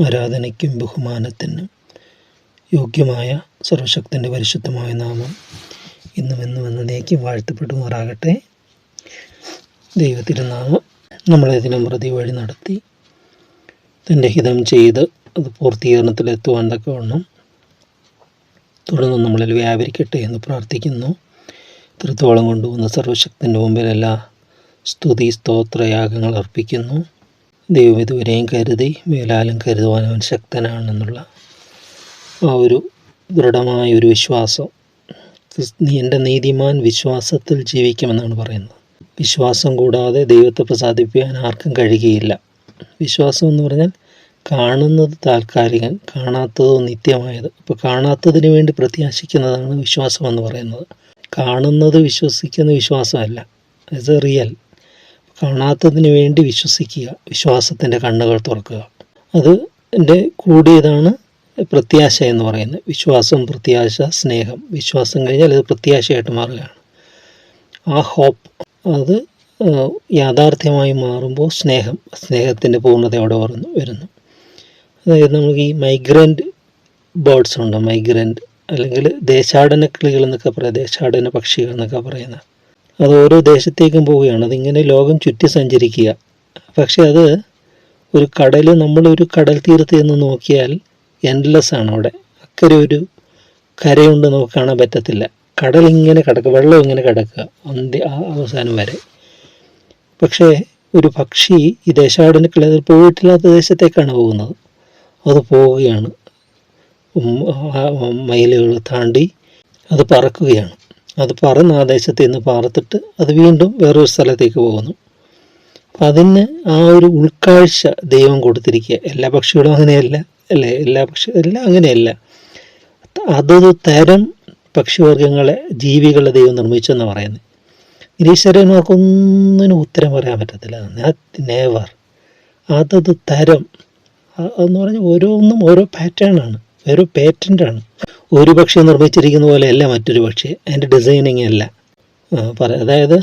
ആരാധനയ്ക്കും ബഹുമാനത്തിനും യോഗ്യമായ സർവശക്തന്റെ പരിശുദ്ധമായ നാമം ഇന്നും എന്നും എന്നേക്കും വാഴ്ത്തപ്പെടുമാറാകട്ടെ. നാമം നമ്മളെ ദിനം പ്രതി വഴി നടത്തി തന്റെ ഹിതം ചെയ്ത് അത് പൂർത്തീകരണത്തിലെത്തുവാൻ തക്കവണ്ണം തുടർന്ന് നമ്മളിൽ വ്യാപരിക്കട്ടെ എന്ന് പ്രാർത്ഥിക്കുന്നു. തൃത്തോളം കൊണ്ടുവന്ന സർവശക്തിന്റെ മുമ്പിൽ എല്ലാ സ്തുതി സ്തോത്രയാഗങ്ങൾ അർപ്പിക്കുന്നു. ദൈവം ഇതുവരെയും കരുതി മേലാലും കരുതുവാൻ അവൻ ശക്തനാണെന്നുള്ള ആ ഒരു ദൃഢമായ ഒരു വിശ്വാസം എന്റെ നീതിമാൻ വിശ്വാസത്തിൽ ജീവിക്കുമെന്നാണ് പറയുന്നത്. വിശ്വാസം കൂടാതെ ദൈവത്തെ പ്രസാദിപ്പിക്കാൻ ആർക്കും കഴിയുകയില്ല. വിശ്വാസം എന്ന് പറഞ്ഞാൽ കാണുന്നത് താൽക്കാലികം കാണാത്തതോ നിത്യമായത്. അപ്പോൾ കാണാത്തതിന് വേണ്ടി പ്രത്യാശിക്കുന്നതാണ് വിശ്വാസം എന്ന് പറയുന്നത്. കാണുന്നത് വിശ്വസിക്കുന്ന വിശ്വാസമല്ല. ഇറ്റ്സ് എ റിയൽ കാണാത്തതിന് വേണ്ടി വിശ്വസിക്കുക വിശ്വാസത്തിന്റെ കണ്ണുകൾ തുറക്കുക. അത് എന്റെ കൂടിയതാണ് പ്രത്യാശ എന്ന് പറയുന്നത്. വിശ്വാസം പ്രത്യാശ സ്നേഹം. വിശ്വാസം കഴിഞ്ഞാൽ അത് പ്രത്യാശയായിട്ട് മാറുകയാണ്. ആ ഹോപ്പ് അത് യാഥാർത്ഥ്യമായി മാറുമ്പോൾ സ്നേഹം സ്നേഹത്തിന്റെ അവിടെ വരുന്നു വരുന്നു. അതായത് നമുക്ക് ഈ മൈഗ്രന്റ് ബേർഡ്സ് ഉണ്ട്? മൈഗ്രന്റ് അല്ലെങ്കിൽ ദേശാടന കിളികൾ എന്നൊക്കെ പറയാം ദേശാടന പക്ഷികൾ എന്നൊക്കെ പറയുന്നത് അത് ഓരോ ദേശത്തേക്കും പോവുകയാണ്. അതിങ്ങനെ ലോകം ചുറ്റി സഞ്ചരിക്കുക. പക്ഷെ അത് ഒരു കടൽ നമ്മളൊരു കടൽ തീരത്ത് എന്ന് നോക്കിയാൽ എൻഡ്ലെസ് ആണ് അവിടെ. അക്കരെ ഒരു കരയുണ്ട് നമുക്ക് കാണാൻ പറ്റത്തില്ല. കടൽ ഇങ്ങനെ കിടക്കുക വെള്ളം ഇങ്ങനെ കിടക്കുക അന്ത്യ അവസാനം വരെ. പക്ഷേ ഒരു പക്ഷി ഈ ദേശാടനക്കളി അത് പോയിട്ടില്ലാത്ത ദേശത്തേക്കാണ് പോകുന്നത്. അത് പോവുകയാണ്. മയിലുകൾ താണ്ടി അത് പറക്കുകയാണ്. അത് പറന്ന് ആ ദേശത്ത് നിന്ന് പാർത്തിട്ട് അത് വീണ്ടും വേറൊരു സ്ഥലത്തേക്ക് പോകുന്നു. അപ്പം അതിന് ആ ഒരു ഉൾക്കാഴ്ച ദൈവം കൊടുത്തിരിക്കുക. എല്ലാ പക്ഷികളും അങ്ങനെയല്ല അല്ലേ? എല്ലാ പക്ഷി എല്ലാം അങ്ങനെയല്ല. അതൊരു തരം പക്ഷിവർഗങ്ങളെ ജീവികളെ ദൈവം നിർമ്മിച്ചെന്ന് പറയുന്നത് നിരീശ്വരന്മാർക്കൊന്നിനും ഉത്തരം പറയാൻ പറ്റത്തില്ല. നേവർ അതത് തരം എന്ന് പറഞ്ഞാൽ ഓരോന്നും ഓരോ പാറ്റേണാണ് ഓരോ പാറ്റന്റാണ് ഒരു പക്ഷി നിർമ്മിച്ചിരിക്കുന്ന പോലെയല്ല മറ്റൊരു പക്ഷി. അതിന്റെ ഡിസൈനിങ് അല്ല. പറ അതായത്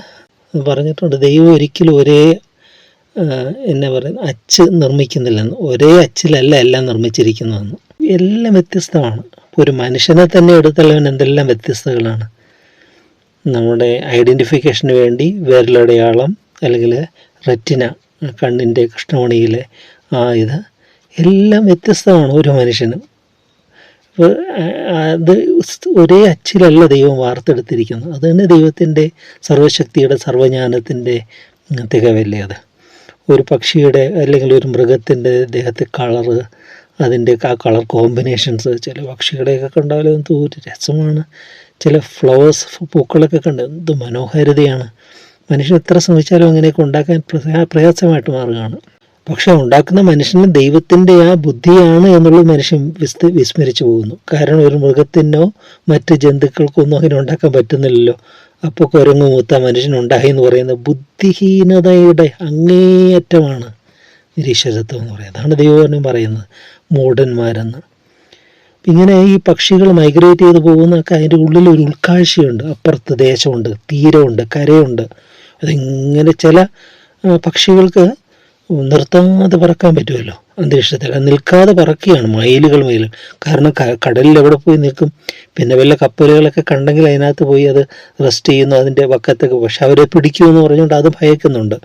പറഞ്ഞിട്ടുണ്ട് ദൈവം ഒരിക്കലും ഒരേ എന്നാ പറയുന്നത് അച്ച് നിർമ്മിക്കുന്നില്ലെന്ന്. ഒരേ അച്ചിലല്ല എല്ലാം നിർമ്മിച്ചിരിക്കുന്നതെന്ന്. എല്ലാം വ്യത്യസ്തമാണ്. ഒരു മനുഷ്യനെ തന്നെ എടുത്തല്ലവൻ എന്തെല്ലാം വ്യത്യസ്തകളാണ്. നമ്മുടെ ഐഡന്റിഫിക്കേഷന് വേണ്ടി വിരലടയാളം അല്ലെങ്കിൽ റെറ്റിന കണ്ണിന്റെ കൃഷ്ണമണിയിലെ ആ ഇത് എല്ലാം വ്യത്യസ്തമാണ് ഒരു മനുഷ്യനും. അത് ഒരേ അച്ചിലല്ല ദൈവം വാർത്തെടുത്തിരിക്കുന്നത് അത് തന്നെ ദൈവത്തിന്റെ സർവശക്തിയുടെ സർവജ്ഞാനത്തിന്റെ തികവല്ലേ അത്? ഒരു പക്ഷിയുടെ അല്ലെങ്കിൽ ഒരു മൃഗത്തിന്റെ ദേഹത്തെ കളറ് അതിന്റെ ആ കളർ കോമ്പിനേഷൻസ് ചില പക്ഷികളെയൊക്കെ കണ്ടാലും എന്ത് ഒരു രസമാണ്. ചില ഫ്ലവേഴ്സ് പൂക്കളൊക്കെ കണ്ട് എന്ത് മനോഹാരിതയാണ്. മനുഷ്യൻ എത്ര ശ്രമിച്ചാലും അങ്ങനെയൊക്കെ ഉണ്ടാക്കാൻ പ്രയാ- പ്രയാസമായിട്ട് മാറുകയാണ്. പക്ഷെ ഉണ്ടാക്കുന്ന മനുഷ്യന് ദൈവത്തിന്റെ ആ ബുദ്ധിയാണ് എന്നുള്ളത് മനുഷ്യൻ വിസ്ത വിസ്മരിച്ചു പോകുന്നു. കാരണം ഒരു മൃഗത്തിനോ മറ്റ് ജന്തുക്കൾക്കോ ഒന്നും അങ്ങനെ ഉണ്ടാക്കാൻ പറ്റുന്നില്ലല്ലോ. അപ്പോൾ കുരങ്ങ് മൂത്ത മനുഷ്യൻ ഉണ്ടായി എന്ന് പറയുന്നത് ബുദ്ധിഹീനതയുടെ അങ്ങേയറ്റമാണ് നിരീശ്വരത്വം എന്ന് പറയുന്നത്. അതാണ് ദൈവം പറയുന്നത്. മൂഢന്മാരെന്ന്. ഇങ്ങനെ ഈ പക്ഷികൾ മൈഗ്രേറ്റ് ചെയ്ത് പോകുന്ന അതിന്റെ ഉള്ളിൽ ഒരു ഉൾക്കാഴ്ചയുണ്ട്. അപ്പുറത്ത് ദേശമുണ്ട് തീരമുണ്ട് കരയുണ്ട്. അതിങ്ങനെ ചില പക്ഷികൾക്ക് നിർത്താതെ പറക്കാൻ പറ്റുമല്ലോ. അന്തരീക്ഷത്തിൽ നിൽക്കാതെ പറക്കുകയാണ് മയിലുകൾ മയിൽ കാരണം കടലിൽ എവിടെ പോയി നിൽക്കും? പിന്നെ വല്ല കപ്പലുകളൊക്കെ കണ്ടെങ്കിൽ അതിനകത്ത് പോയി അത് റെസ്റ്റ് ചെയ്യുന്നു അതിന്റെ പക്കത്തൊക്കെ പക്ഷെ അവരെ പിടിക്കുമെന്ന് പറഞ്ഞുകൊണ്ട് അത് ഭയക്കുന്നുണ്ട്.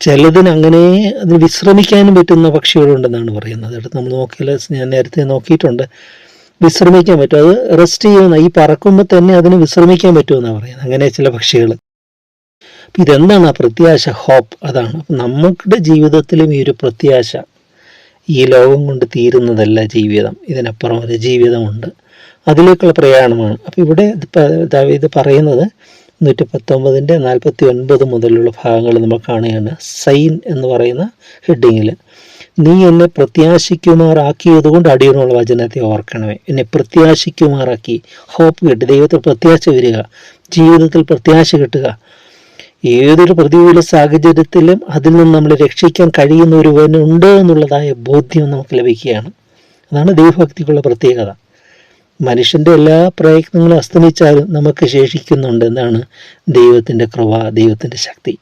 ചിലതിന് അങ്ങനെ അതിന് വിശ്രമിക്കാനും പറ്റുന്ന പക്ഷികളുണ്ടെന്നാണ് പറയുന്നത്. എടുത്ത് നമ്മൾ നോക്കിയാൽ ഞാൻ നേരത്തെ നോക്കിയിട്ടുണ്ട്. വിശ്രമിക്കാൻ പറ്റും. അത് റെസ്റ്റ് ചെയ്യുന്ന ഈ പറക്കുമ്പോൾ തന്നെ അതിന് വിശ്രമിക്കാൻ പറ്റുമെന്നാണ് പറയുന്നത്. അങ്ങനെ ചില പക്ഷികൾ. അപ്പം ഇതെന്താണ് ആ പ്രത്യാശ? ഹോപ്പ്. അതാണ്. അപ്പം നമ്മുടെ ജീവിതത്തിലും ഈ ഒരു പ്രത്യാശ ഈ ലോകം കൊണ്ട് തീരുന്നതല്ല ജീവിതം. ഇതിനപ്പുറം ഒരു ജീവിതമുണ്ട്. അതിലേക്കുള്ള പ്രയാണമാണ്. അപ്പം ഇവിടെ ഇത് പറയുന്നത് നൂറ്റി പത്തൊമ്പതിന്റെ നാൽപ്പത്തി ഒൻപത് മുതലുള്ള ഭാഗങ്ങൾ നമ്മൾ കാണുകയാണ്. സൈൻ എന്ന് പറയുന്ന ഹെഡിങ്ങിൽ. നീ എന്നെ പ്രത്യാശിക്കുമാറാക്കിയത് കൊണ്ട് അടിയനുള്ള വചനത്തെ ഓർക്കണമേ. എന്നെ പ്രത്യാശിക്കുമാറാക്കി. ഹോപ്പ് കിട്ടി. ദൈവത്തിൽ പ്രത്യാശ വരിക. ജീവിതത്തിൽ പ്രത്യാശ കിട്ടുക. ഏതൊരു പ്രതികൂല സാഹചര്യത്തിലും അതിൽ നിന്ന് നമ്മളെ രക്ഷിക്കാൻ കഴിയുന്ന ഒരുവനുണ്ട് എന്നുള്ളതായ ബോധ്യം നമുക്ക് ലഭിക്കുകയാണ്. അതാണ് ദൈവഭക്തിക്കുള്ള പ്രത്യേകത. മനുഷ്യന്റെ എല്ലാ പ്രയത്നങ്ങളും അസ്തമിച്ചാലും നമുക്ക് ശേഷിക്കുന്നുണ്ട് എന്താണ് ദൈവത്തിന്റെ കൃപ ദൈവത്തിന്റെ ശക്തി.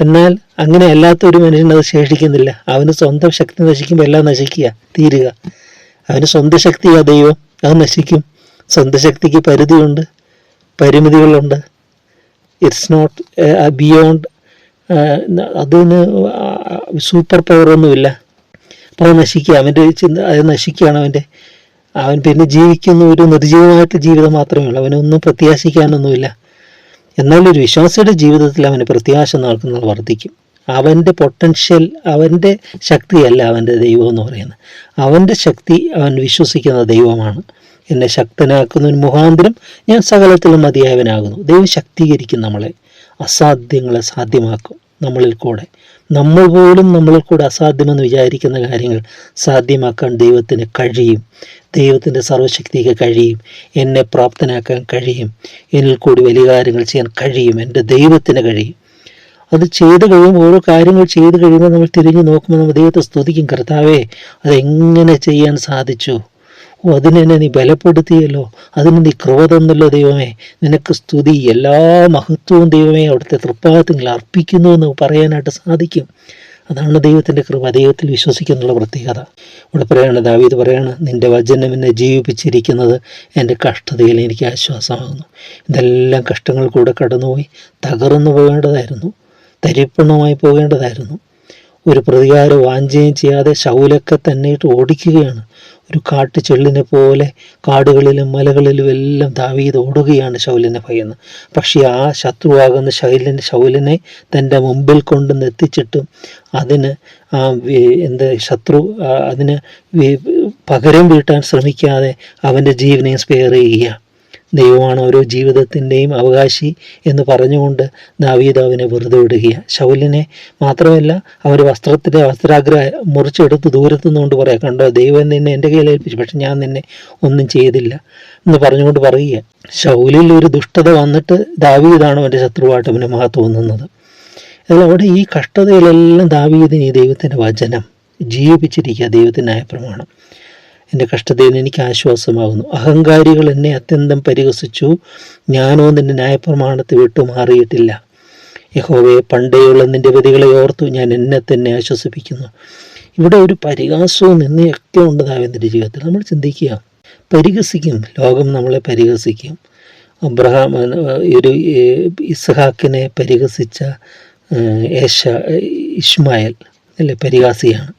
എന്നാൽ അങ്ങനെ അല്ലാത്ത ഒരു മനുഷ്യൻ അത് ശേഷിക്കുന്നില്ല. അവന് സ്വന്തം ശക്തി നശിക്കുമ്പോൾ എല്ലാം നശിക്കുക തീരുക. അവന് സ്വന്തം ശക്തിയാ ദൈവം അത് നശിക്കും. സ്വന്തം ശക്തിക്ക് പരിധിയുണ്ട് പരിമിതികളുണ്ട്. ഇറ്റ്സ് നോട്ട് ബിയോണ്ട് അതിന് സൂപ്പർ പവർ ഒന്നുമില്ല. അപ്പോൾ അത് നശിക്കുക അവന്റെ ചിന്ത അത് നശിക്കുകയാണ് അവന്റെ അവൻ പിന്നെ ജീവിക്കുന്ന ഒരു നിർജീവമായിട്ട് ജീവിതം മാത്രമേ ഉള്ളൂ. അവനൊന്നും പ്രത്യാശിക്കാനൊന്നുമില്ല. എന്നാൽ ഒരു വിശ്വാസിയുടെ ജീവിതത്തിൽ അവന് പ്രത്യാശ നടക്കുന്നത് വർദ്ധിക്കും. അവന്റെ പൊട്ടൻഷ്യൽ അവന്റെ ശക്തിയല്ല അവന്റെ ദൈവം എന്ന് പറയുന്നത്. അവന്റെ ശക്തി അവൻ വിശ്വസിക്കുന്ന ദൈവമാണ്. എന്നെ ശക്തനാക്കുന്നതിന് മുഖാന്തരം ഞാൻ സകലത്തിലും മതിയായവനാകുന്നു. ദൈവം ശക്തീകരിക്കും നമ്മളെ. അസാധ്യങ്ങളെ സാധ്യമാക്കും നമ്മളിൽ കൂടെ. നമ്മൾ പോലും നമ്മളിൽ കൂടെ അസാധ്യമെന്ന് വിചാരിക്കുന്ന കാര്യങ്ങൾ സാധ്യമാക്കാൻ ദൈവത്തിന് കഴിയും. ദൈവത്തിന്റെ സർവശക്തിക്ക് കഴിയും. എന്നെ പ്രാപ്തനാക്കാൻ കഴിയും. എന്നിൽ കൂടി വലിയ കാര്യങ്ങൾ ചെയ്യാൻ കഴിയും. എന്റെ ദൈവത്തിന് കഴിയും. അത് ചെയ്ത് കഴിയുമ്പോൾ ഓരോ കാര്യങ്ങൾ ചെയ്ത് കഴിയുമ്പോൾ നമ്മൾ തിരിഞ്ഞു നോക്കുമ്പോൾ നമ്മൾ ദൈവത്തെ സ്തുതിക്കും. കർത്താവേ അതെങ്ങനെ ചെയ്യാൻ സാധിച്ചു? ഓ അതിനെന്നെ നീ ബലപ്പെടുത്തിയല്ലോ. അതിന് നീ ക്രോധന്നല്ലോ ദൈവമേ. നിനക്ക് സ്തുതി എല്ലാ മഹത്വവും ദൈവമേ അവിടുത്തെ തൃപ്പാദത്തിൽ അർപ്പിക്കുന്നു എന്ന് പറയാനായിട്ട് സാധിക്കും. അതാണ് ദൈവത്തിന്റെ കൃപ. ദൈവത്തിൽ വിശ്വസിക്കുന്നുള്ള പ്രത്യേകത. ഇവിടെ പറയാണ് ദാവീദ് പറയാണ് നിന്റെ വചനം എന്നെ ജീവിപ്പിച്ചിരിക്കുന്നത് എന്റെ കഷ്ടതയിൽ എനിക്ക് ആശ്വാസമാകുന്നു. ഇതെല്ലാം കഷ്ടങ്ങൾ കൂടെ കടന്നുപോയി തകർന്നു പോകേണ്ടതായിരുന്നു. തരിപ്പണമായി പോകേണ്ടതായിരുന്നു. ഒരു പ്രതികാര വാഞ്ചയും ചെയ്യാതെ ശൗലൊക്കെ തന്നെയിട്ട് ഓടിക്കുകയാണ്. ഒരു കാട്ടു ചെള്ളിനെ പോലെ കാടുകളിലും മലകളിലും എല്ലാം ദാവീത് ഓടുകയാണ് ശൗലിനെ ഭയന്ന് പക്ഷേ ആ ശത്രുവാകുന്ന ശൈലിനെ ശൗലിനെ തന്റെ മുമ്പിൽ കൊണ്ടുവന്ന് എത്തിച്ചിട്ടും അതിന് ആ എന്ത് ശത്രു അതിന് പകരം വീട്ടാൻ ശ്രമിക്കാതെ അവന്റെ ജീവനെ സ്പെയർ ചെയ്യുക. ദൈവമാണ് ഓരോ ജീവിതത്തിന്റെയും അവകാശി എന്ന് പറഞ്ഞുകൊണ്ട് ദാവീദാവിനെ വെറുതെ വിടുകയാണ്. ശൗലിനെ മാത്രമല്ല അവർ വസ്ത്രത്തിന്റെ വസ്ത്രാഗ്രഹ മുറിച്ചെടുത്ത് ദൂരത്തു നിന്നുകൊണ്ട് പറയാം കണ്ടോ ദൈവം നിന്നെ എന്റെ കയ്യിൽ ഏൽപ്പിച്ചു പക്ഷെ ഞാൻ നിന്നെ ഒന്നും ചെയ്തില്ല എന്ന് പറഞ്ഞുകൊണ്ട് പറയുക ശൗലിൽ ഒരു ദുഷ്ടത വന്നിട്ട് ദാവീദാണ് അവന്റെ ശത്രുവായിട്ട് അവന് മഹ തോന്നുന്നത്. എന്നാൽ അവിടെ ഈ കഷ്ടതയിലെല്ലാം ദാവീദിന് ഈ ദൈവത്തിന്റെ വചനം ജീവിപ്പിച്ചിരിക്കുക ദൈവത്തിന്റെ പ്രമാണം. എന്റെ കഷ്ടതയിൽ എനിക്ക് ആശ്വാസമാകുന്നു അഹങ്കാരികൾ എന്നെ അത്യന്തം പരിഹസിച്ചു. ഞാനോ നിന്റെ ന്യായപ്രമാണത്തെ വിട്ടു മാറിയിട്ടില്ല. യഹോവയെ പണ്ടേയുള്ള നിന്റെ വിധികളെ ഓർത്തു ഞാൻ എന്നെ തന്നെ ആശ്വസിപ്പിക്കുന്നു. ഇവിടെ ഒരു പരിഹാസവും നിന്നെയൊക്കെ ഉണ്ട് ദാവേന്ദ്ര ജീവിതത്തിൽ. നമ്മൾ ചിന്തിക്കുക പരിഹസിക്കും. ലോകം നമ്മളെ പരിഹസിക്കും. അബ്രഹാം ഒരു ഇസ്ഹാക്കിനെ പരിഹസിച്ച ഏഷ ഏശ ഇഷ്മായൽ അല്ലെ? പരിഹാസിയാണ്.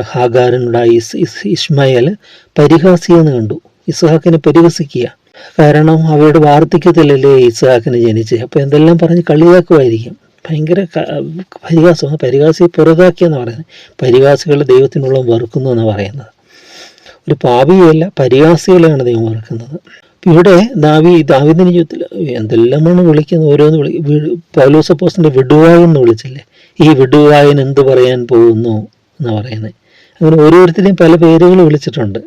ഹാഗാരനുണ്ടായ ഇസ് ഇസ് ഇഷ്മായൽ പരിഹാസിയെന്ന് കണ്ടു. ഇസ്ഹാക്കിനെ പരിഹസിക്കുക. കാരണം അവയുടെ വാർദ്ധക്യത്തിലല്ലേ ഇസ്ഹാക്കിന് ജനിച്ചത്. അപ്പോൾ എന്തെല്ലാം പറഞ്ഞ് കളിയാക്കുമായിരിക്കും. ഭയങ്കര പരിഹാസം. പരിഹാസിയെ പുറത്താക്കിയെന്ന് പറയുന്നത്. പരിഹാസികൾ ദൈവത്തിനുള്ള വെറുക്കുന്നു എന്ന് പറയുന്നത്. ഒരു പാപിയല്ല പരിഹാസികളെയാണ് ദൈവം വെറുക്കുന്നത്. ഇവിടെ ദാവി ദാവിദിന് ജീവിതത്തിൽ എന്തെല്ലാമാണ് വിളിക്കുന്നത്? ഓരോന്ന് വിളി പൗലോസപ്പോസിന്റെ വിടുവായെന്ന് വിളിച്ചില്ലേ? ഈ വിടുവായൻ എന്ത് പറയാൻ പോകുന്നു? എന്നാ പറയുന്നത് അങ്ങനെ ഓരോരുത്തരെയും പല പേരുകൾ വിളിച്ചിട്ടുണ്ട്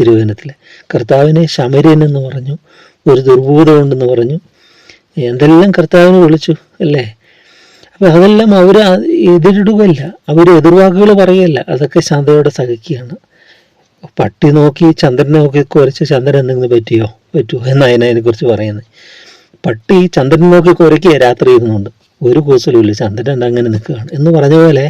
തിരുവചനത്തിൽ കർത്താവിനെ ശമര്യൻ എന്ന് പറഞ്ഞു ഒരു ദുർബോധമുണ്ടെന്ന് പറഞ്ഞു. എന്തെല്ലാം കർത്താവിനെ വിളിച്ചു അല്ലേ? അപ്പം അതെല്ലാം അവർ എതിരിടുകയല്ല അവർ എതിർവാക്കുകൾ പറയല്ല അതൊക്കെ ശാന്തയോടെ സഹിക്കുകയാണ്. പട്ടി നോക്കി ചന്ദ്രനെ നോക്കി കുരച്ച് ചന്ദ്രൻ എന്തെങ്കിലും പറ്റിയോ? പറ്റുമോ? എന്നാണ് അതിനെക്കുറിച്ച് പറയുന്നത് പട്ടി ചന്ദ്രനെ നോക്കി കുരയ്ക്കുക രാത്രി ഇരുന്നുകൊണ്ട്. ഒരു കൂസലുമില്ല ചന്ദ്രൻ എന്താ അങ്ങനെ നിൽക്കുകയാണ്? എന്ന് പറഞ്ഞ പോലെ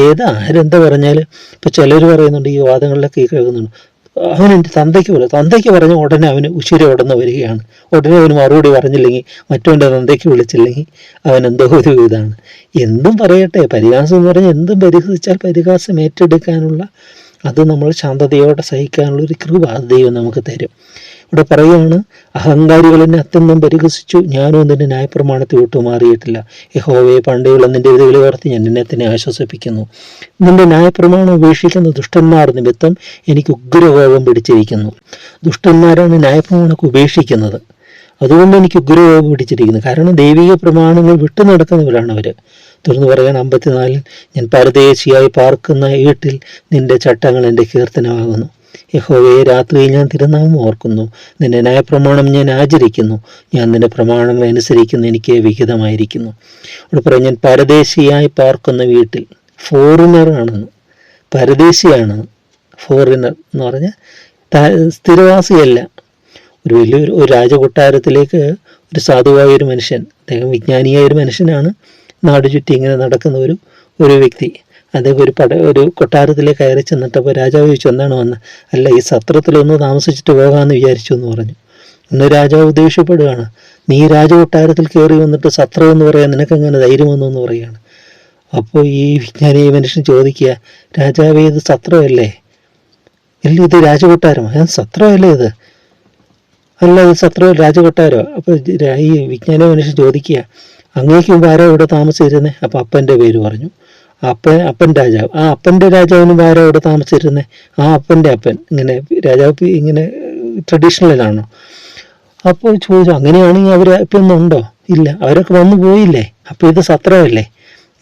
ഏത് ആരെന്താ പറഞ്ഞാൽ ഇപ്പം ചിലർ പറയുന്നുണ്ട് ഈ വാദങ്ങളിലൊക്കെ കേൾക്കുന്നുണ്ട്. അവൻ എന്റെ തന്തയ്ക്ക് പോലെ? തന്തയ്ക്ക് പറഞ്ഞ ഉടനെ അവന് ഉശിരി ഉടന്ന് വരികയാണ്. ഉടനെ അവന് മറുപടി പറഞ്ഞില്ലെങ്കിൽ മറ്റവന്റെ തന്തയ്ക്ക് വിളിച്ചില്ലെങ്കിൽ അവൻ എന്തോ ഒരു ഇതാണ്. എന്തും പറയട്ടെ. പരിഹാസം എന്ന് പറഞ്ഞാൽ എന്തും പരിഹസിച്ചാൽ പരിഹാസം ഏറ്റെടുക്കാനുള്ള അത് നമ്മൾ ശാന്തതയോടെ സഹിക്കാനുള്ള ഒരു കൃപ ദൈവം നമുക്ക് തരും. ഇവിടെ പറയുകയാണ് അഹങ്കാരികൾ എന്നെ അത്യന്തം പരിഹസിച്ചു. ഞാനോ നിന്റെ ന്യായപ്രമാണത്തെ വിട്ടു മാറിയിട്ടില്ല. യഹോവയെ പണ്ടേയുള്ള നിന്റെ വിധികളെ ഓർത്ത് ഞാൻ നിന്നെ തന്നെ ആശ്വസിപ്പിക്കുന്നു. നിന്റെ ന്യായപ്രമാണം ഉപേക്ഷിക്കുന്ന ദുഷ്ടന്മാർ നിമിത്തം എനിക്ക് ഉഗ്രകോപം പിടിച്ചിരിക്കുന്നു. ദുഷ്ടന്മാരാണ് ന്യായപ്രമാണമൊക്കെ ഉപേക്ഷിക്കുന്നത്. അതുകൊണ്ട് എനിക്ക് ഉഗ്രകോപം പിടിച്ചിരിക്കുന്നു. കാരണം ദൈവിക പ്രമാണങ്ങൾ വിട്ടു നടക്കുന്നവരാണ് അവർ തുടർന്ന് പറയാൻ അമ്പത്തിനാലിൽ ഞാൻ പരദേശിയായി പാർക്കുന്ന ഈട്ടിൽ നിന്റെ ചട്ടങ്ങൾ എന്റെ കീർത്തനമാകുന്നു. യഹോവയെ രാത്രിയിൽ ഞാൻ തിരുനാമം ഓർക്കുന്നു. നിന്റെ ന്യായപ്രമാണം ഞാൻ ആചരിക്കുന്നു. ഞാൻ നിന്റെ പ്രമാണം അനുസരിക്കുന്ന. എനിക്ക് വിഹിതമായിരിക്കുന്നു. ഇവിടെ പറയാം ഞാൻ പരദേശിയായി പാർക്കുന്ന വീട്ടിൽ ഫോറിനർ ആണെന്ന്. പരദേശിയാണ് ഫോറിനർ എന്ന് പറഞ്ഞാൽ സ്ഥിരവാസിയല്ല. ഒരു വലിയൊരു ഒരു രാജകൊട്ടാരത്തിലേക്ക് ഒരു സാധുവായ ഒരു മനുഷ്യൻ അദ്ദേഹം വിജ്ഞാനിയായ ഒരു മനുഷ്യനാണ്. നാട് ചുറ്റി ഇങ്ങനെ നടക്കുന്ന ഒരു ഒരു വ്യക്തി. അദ്ദേഹം ഒരു പട ഒരു കൊട്ടാരത്തിലെ കയറി ചെന്നിട്ടപ്പോൾ രാജാവ് ചോദിച്ചു എന്താണ് വന്ന്? അല്ല ഈ സത്രത്തിലൊന്ന് താമസിച്ചിട്ട് പോകാമെന്ന് വിചാരിച്ചു എന്ന് പറഞ്ഞു. ഇന്ന് രാജാവ് ദേഷ്യപ്പെടുകയാണ് നീ രാജകൊട്ടാരത്തിൽ കയറി വന്നിട്ട് സത്രം എന്ന് പറയാൻ നിനക്കെങ്ങനെ ധൈര്യം വന്നു എന്ന് പറയുകയാണ്. അപ്പോൾ ഈ വിജ്ഞാനി മനുഷ്യൻ ചോദിക്കുക രാജാവ് ഇത് സത്രമല്ലേ? ഇല്ല ഇത് രാജകൊട്ടാരമോ. ഞാൻ സത്രമല്ലേ ഇത്? അല്ല ഇത് സത്രം രാജകൊട്ടാരോ അപ്പോൾ ഈ വിജ്ഞാന മനുഷ്യൻ ചോദിക്കുക അങ്ങേക്കും ആരോ ഇവിടെ താമസിച്ചിരുന്നേ? അപ്പോൾ അപ്പന്റെ പേര് പറഞ്ഞു. അപ്പൻ അപ്പൻ രാജാവ്. ആ അപ്പന്റെ രാജാവിന് വേറെ എവിടെ താമസിച്ചിരുന്നത് ആ അപ്പന്റെ അപ്പൻ. ഇങ്ങനെ രാജാവ് ഇങ്ങനെ ട്രഡീഷണലിലാണോ അപ്പോൾ ചോദിച്ചു അങ്ങനെയാണെങ്കിൽ അവർ ഇപ്പം ഒന്നുണ്ടോ ഇല്ല. അവരൊക്കെ വന്നു പോയില്ലേ? അപ്പോൾ ഇത് സത്രമല്ലേ?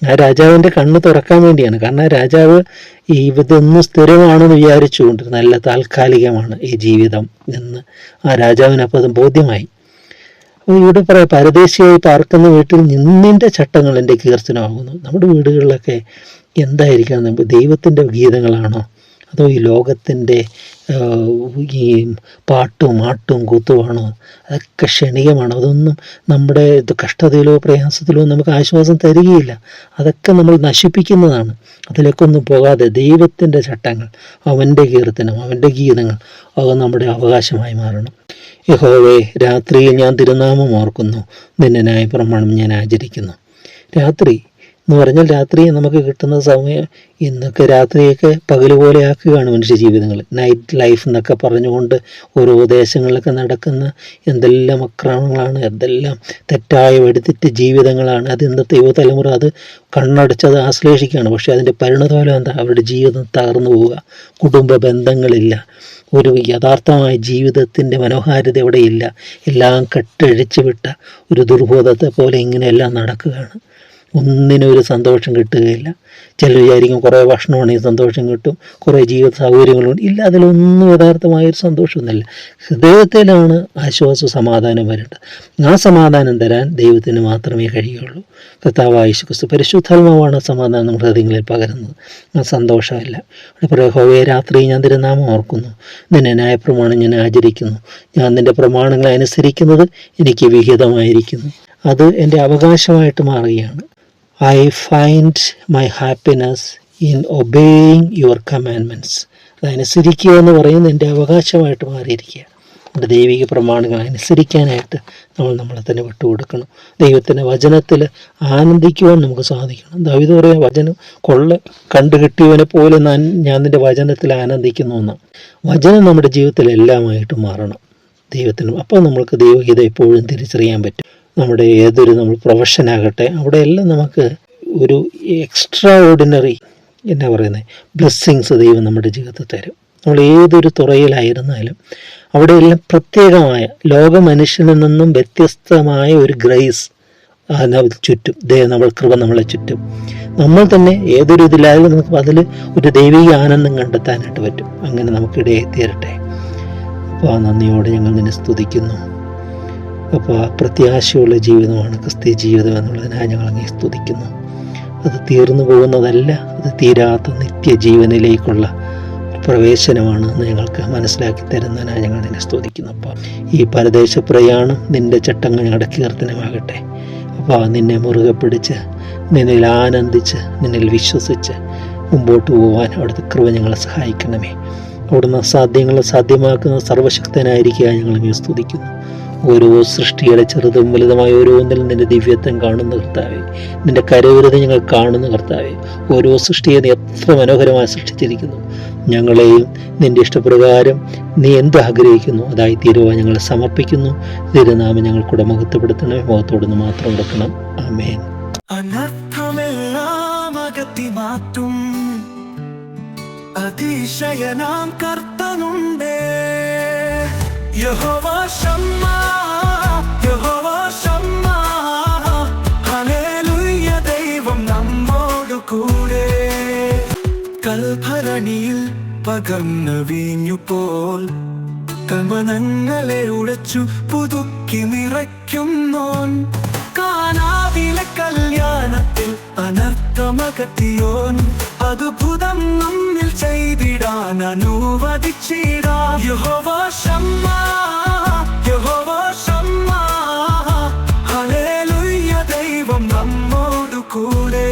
ആ രാജാവിന്റെ കണ്ണ് തുറക്കാൻ വേണ്ടിയാണ്. കാരണം ആ രാജാവ് ഈ ഇതൊന്നും സ്ഥിരമാണെന്ന് വിചാരിച്ചുകൊണ്ട് നല്ല താൽക്കാലികമാണ് ഈ ജീവിതം എന്ന് ആ രാജാവിനപ്പോൾ അത് ബോധ്യമായി. ഇവിടെ പറയാം പരദേശിയായി പാർക്കുന്ന വീട്ടിൽ നിന്നിന്റെ ചട്ടങ്ങൾ എന്റെ കീർത്തനമാകുന്നു. നമ്മുടെ വീടുകളിലൊക്കെ എന്തായിരിക്കണം? ദൈവത്തിന്റെ ഗീതങ്ങളാണോ? അതോ ഈ ലോകത്തിന്റെ ഈ പാട്ടും ആട്ടും കൂത്തുമാണോ അതൊക്കെ ക്ഷണികമാണ്. അതൊന്നും നമ്മുടെ കഷ്ടതയിലോ പ്രയാസത്തിലോ നമുക്ക് ആശ്വാസം തരികയില്ല. അതൊക്കെ നമ്മൾ നശിപ്പിക്കുന്നതാണ്. അതിലേക്കൊന്നും പോകാതെ ദൈവത്തിന്റെ ചട്ടങ്ങൾ അവന്റെ കീർത്തനം അവന്റെ ഗീതങ്ങൾ അവ നമ്മുടെ അവകാശമായി മാറണം. യഹോവേ രാത്രിയിൽ ഞാൻ തിരുനാമം ഓർക്കുന്നു. നിന്നെ ന്യായപ്രമാണം ഞാൻ ആചരിക്കുന്നു. രാത്രി എന്ന് പറഞ്ഞാൽ രാത്രി നമുക്ക് കിട്ടുന്ന സമയം ഇന്നൊക്കെ രാത്രിയൊക്കെ പകൽ പോലെ ആക്കുകയാണ് മനുഷ്യ ജീവിതങ്ങൾ. നൈറ്റ് ലൈഫ് എന്നൊക്കെ പറഞ്ഞുകൊണ്ട് ഓരോ ദേശങ്ങളിലൊക്കെ നടക്കുന്ന എന്തെല്ലാം അക്രമങ്ങളാണ് എന്തെല്ലാം തെറ്റായ വെടിത്തെറ്റ് ജീവിതങ്ങളാണ് അത് ഇന്നത്തെ യുവതലമുറ അത് കണ്ണടച്ചത് ആശ്ലേഷിക്കുകയാണ്. പക്ഷേ അതിന്റെ പരിണതഫലം എന്താ? അവരുടെ ജീവിതം തകർന്നു പോവുക. കുടുംബ ബന്ധങ്ങളില്ല. ഒരു യഥാർത്ഥമായ ജീവിതത്തിന്റെ മനോഹാരിത ഇവിടെയില്ല എല്ലാം കെട്ടഴിച്ചു വിട്ട ഒരു ദുർബോധത്തെ പോലെ ഇങ്ങനെയെല്ലാം നടക്കുകയാണ്. ഒന്നിനും ഒരു സന്തോഷം കിട്ടുകയില്ല. ചിലർ വിചാരിക്കും കുറേ ഭക്ഷണമാണെങ്കിൽ സന്തോഷം കിട്ടും കുറേ ജീവിത സൗകര്യങ്ങളുണ്ട്. ഇല്ല അതിലൊന്നും യഥാർത്ഥമായൊരു സന്തോഷമൊന്നുമില്ല. ഹൃദയത്തിലാണ് ആശ്വാസ സമാധാനം വരേണ്ടത്. ആ സമാധാനം തരാൻ ദൈവത്തിന് മാത്രമേ കഴിയുള്ളൂ കർത്താവായ ക്രിസ്തു പരിശുദ്ധാത്മാവാണ് സമാധാനം നമ്മുടെ ഹൃദയങ്ങളിൽ പകരുന്നത്. ആ സന്തോഷമല്ല. പ്രഹോവയെ രാത്രി ഞാൻ തിരുനാമം ഓർക്കുന്നു. നിന്നെ ന്യായപ്രമാണം ഞാൻ ആചരിക്കുന്നു. ഞാൻ നിന്റെ പ്രമാണങ്ങൾ അനുസരിക്കുന്നത് എനിക്ക് വിഹിതമായിരിക്കുന്നു. അത് എന്റെ അവകാശമായിട്ട് മാറുകയാണ്. I find my happiness in obeying your commandments അതനുസരിക്കുക എന്ന് പറയുന്നത് എന്റെ അവകാശമായിട്ട് മാറിയിരിക്കുക നമ്മുടെ ദൈവിക പ്രമാണങ്ങൾ അനുസരിക്കാനായിട്ട് നമ്മൾ നമ്മളെ തന്നെ വിട്ടുകൊടുക്കണം. ദൈവത്തിന്റെ വചനത്തിൽ ആനന്ദിക്കുവാൻ നമുക്ക് സാധിക്കണം. ദാവിത് പറയാം വചനം കൊള്ള കണ്ടു കിട്ടിയവനെ പോലെ ഞാൻ ഞാൻ നിന്റെ വചനത്തിൽ ആനന്ദിക്കുന്നു എന്നാണ് വചനം നമ്മുടെ ജീവിതത്തിൽ എല്ലാമായിട്ട് മാറണം. ദൈവത്തിനും അപ്പോൾ നമ്മൾക്ക് ദൈവഗീത എപ്പോഴും തിരിച്ചറിയാൻ പറ്റും. നമ്മുടെ ഏതൊരു നമ്മൾ പ്രൊഫഷനാകട്ടെ അവിടെയെല്ലാം നമുക്ക് ഒരു എക്സ്ട്രാ ഓർഡിനറി എന്നാ പറയുന്നത് ബ്ലെസ്സിങ്സ് ദൈവം നമ്മുടെ ജീവിതത്തിൽ തരും. നമ്മൾ ഏതൊരു തുറയിലായിരുന്നാലും അവിടെയെല്ലാം പ്രത്യേകമായ ലോക മനുഷ്യനിൽ നിന്നും വ്യത്യസ്തമായ ഒരു ഗ്രേസ് ചുറ്റും ദേ നമ്മൾ കൃപ നമ്മളെ ചുറ്റും. നമ്മൾ തന്നെ ഏതൊരു ഇതിലായാലും നമുക്ക് അതിൽ ഒരു ദൈവിക ആനന്ദം കണ്ടെത്താനായിട്ട് പറ്റും. അങ്ങനെ നമുക്കിടയെ തീരട്ടെ അപ്പോൾ ആ നന്ദിയോടെ ഞങ്ങൾ നിന്നെ സ്തുതിക്കുന്നു. അപ്പോൾ പ്രത്യാശയുള്ള ജീവിതമാണ് ക്രിസ്തീയ ജീവിതം എന്നുള്ളതിനായി ഞങ്ങൾ അങ്ങനെ സ്തുതിക്കുന്നു. അത് തീർന്നു പോകുന്നതല്ല അത് തീരാത്ത നിത്യജീവനിലേക്കുള്ള പ്രവേശനമാണ് ഞങ്ങൾക്ക് മനസ്സിലാക്കി തരുന്നതിനായി ഞങ്ങൾ നിന്നെ സ്തുതിക്കുന്നു അപ്പോൾ ഈ പരദേശ പ്രയാണം നിന്റെ ചട്ടങ്ങൾ ഞങ്ങളുടെ കീർത്തനമാകട്ടെ അപ്പോൾ നിന്നെ മുറുകെ പിടിച്ച് നിന്നിൽ ആനന്ദിച്ച് നിന്നിൽ വിശ്വസിച്ച് മുമ്പോട്ട് പോകാൻ അവിടുത്തെ കൃപ ഞങ്ങളെ സഹായിക്കണമേ. അവിടുന്ന് അസാധ്യങ്ങളെ സാധ്യമാക്കുന്ന സർവശക്തനായിരിക്കുക ഞങ്ങൾ സ്തുതിക്കുന്നു. ഓരോ സൃഷ്ടിയുടെ ചെറുതും വലുതുമായ ഓരോന്നിൽ നിന്റെ ദിവ്യത്വം കാണുന്ന കർത്താവെ. നിന്റെ കരവിരുത ഞങ്ങൾ കാണുന്ന കർത്താവെ. ഓരോ സൃഷ്ടിയെ നീ എത്ര മനോഹരമായി സൃഷ്ടിച്ചിരിക്കുന്നു. ഞങ്ങളെയും നിന്റെ ഇഷ്ടപ്രകാരം നീ എന്ത് ആഗ്രഹിക്കുന്നു? അതായി തീരുവാൻ ഞങ്ങൾ സമർപ്പിക്കുന്നു. തിരുനാമം ഞങ്ങൾക്കൂടെ മുഖത്തുപെടുത്തണമേ മുഖത്തോടുന്ന് മാത്രം കൊടുക്കണം അമേൻ അതിശയനാം കർത്തനുണ്ടേ. യഹോവ ശമ്മ യഹോവ ശമ്മ ഹല്ലേലൂയ ദൈവം നമ്മോടു കൂടെ. കൽഭരണിയിൽ പകർന്നു വീഞ്ഞു പോൽ കൽമനങ്ങളെ ഉടച്ചു പുതുക്കി നിറയ്ക്കുന്നോൻ. കാണാവിലെ കല്യാണത്തിൽ അനർത്ഥമകത്തിയോൻ. അത്ഭുതം നമ്മിൽ ചെയ്തിടാൻ അനുവദിച്ചിടാ യഹോവ ഷമ്മ യഹോവ ഷമ്മ ഹലേലുയ്യ ദൈവം നമ്മോടു കൂടെ